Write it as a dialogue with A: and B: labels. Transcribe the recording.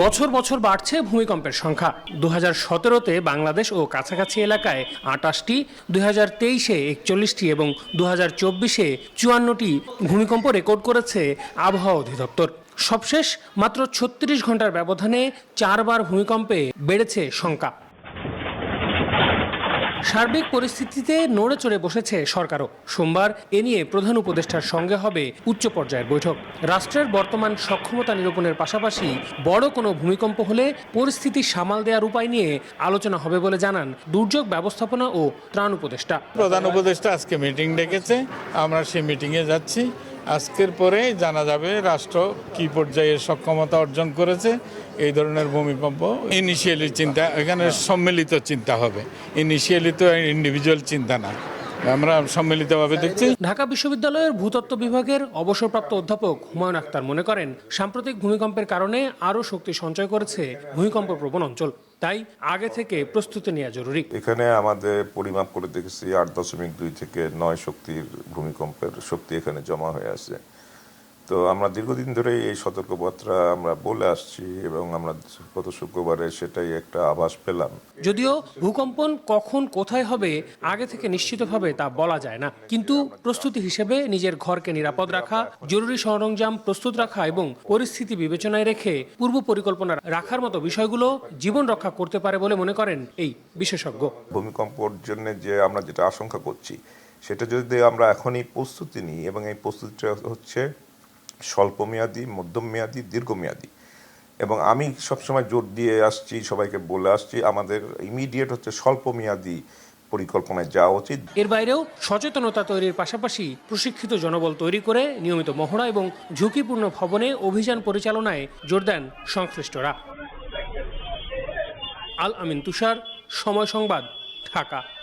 A: বছর বছর বাড়ছে ভূমিকম্পের সংখ্যা। দু হাজার সতেরোতে বাংলাদেশ ও কাছাকাছি এলাকায় আটাশটি দু হাজার তেইশে একচল্লিশটি এবং দু হাজার চব্বিশে চুয়ান্নটি ভূমিকম্প রেকর্ড করেছে আবহাওয়া অধিদপ্তর। সবশেষ মাত্র ছত্রিশ ঘণ্টার ব্যবধানে চারবার ভূমিকম্পে বেড়েছে সংখ্যা। সার্বিক পরিস্থিতিতে নড়ে চড়ে বসেছে সরকারও। সোমবার এ নিয়ে প্রধান উপদেষ্টার সঙ্গে হবে উচ্চ পর্যায়ের বৈঠক। রাষ্ট্রের বর্তমান সক্ষমতা নিরূপণের পাশাপাশি বড় কোনো ভূমিকম্প হলে পরিস্থিতি সামাল দেওয়ার উপায় নিয়ে আলোচনা হবে বলে জানান দুর্যোগ ব্যবস্থাপনা ও ত্রাণ উপদেষ্টা।
B: প্রধান উপদেষ্টা আজকে মিটিং ডেকেছে। আমরা সেই মিটিংয়ে যাচ্ছি। আজকের পরে জানা যাবে রাষ্ট্র কি পর্যায়ে সক্ষমতা অর্জন করেছে। এই ধরনের ভূমিকম্প ইনিশিয়ালি চিন্তা, এখানে সম্মিলিত চিন্তা হবে। ইনিশিয়ালি তো ইন্ডিভিজুয়াল চিন্তা না। আমরা সম্মিলিতভাবে দেখছি।
A: ঢাকা বিশ্ববিদ্যালয়ের ভূতত্ত্ব বিভাগের অবসরপ্রাপ্ত অধ্যাপক হুমায়ুন আক্তার মনে করেন সাম্প্রতিক ভূমিকম্পের কারণে আরও শক্তি সঞ্চয় করেছে ভূমিকম্প প্রবণ অঞ্চল। তাই আগে থেকে প্রস্তুতি নেওয়া জরুরি।
C: এখানে আমাদের পরিমাপ করে দেখেছি আট দশমিক দুই থেকে নয় শক্তির ভূমিকম্পের শক্তি এখানে জমা হয়ে আছে। তো আমরা দীর্ঘদিন ধরে এই সতর্কবার্তা আমরা বলে আসছি এবং আমরা গত শুক্রবারে সেটাই একটা আভাস পেলাম।
A: যদিও ভূকম্পন কখন কোথায় হবে আগে থেকে নিশ্চিতভাবে তা বলা যায় না। কিন্তু প্রস্তুতি হিসেবে নিজের ঘরকে নিরাপদ রাখা জরুরি সরঞ্জাম প্রস্তুত রাখা এবং পরিস্থিতি বিবেচনায় রেখে পূর্ব পরিকল্পনা রাখার মতো বিষয়গুলো জীবন রক্ষা করতে পারে বলে মনে করেন এই বিশেষজ্ঞ।
C: ভূমিকম্পর জন্য যে আমরা যেটা আশঙ্কা করছি সেটা যদি আমরা এখনই প্রস্তুতি নিই এবং এই প্রস্তুতিটা হচ্ছে স্বল্পমেয়াদী মধ্যমমেয়াদী দীর্ঘমেয়াদী। এবং আমি সবসময় জোর দিয়ে আসছি, সবাইকে বলে আসছি, আমাদের ইমিডিয়েট হচ্ছে স্বল্পমেয়াদী পরিকল্পনায় যাওয়া উচিত।
A: এর বাইরেও সচেতনতা তৈরির পাশাপাশি প্রশিক্ষিত জনবল তৈরি করে নিয়মিত মহড়া এবং ঝুঁকিপূর্ণ ভবনে অভিযান পরিচালনায় জোর দেন সংশ্লিষ্টরা। আল আমিন তুষার, সময় সংবাদ, ঢাকা।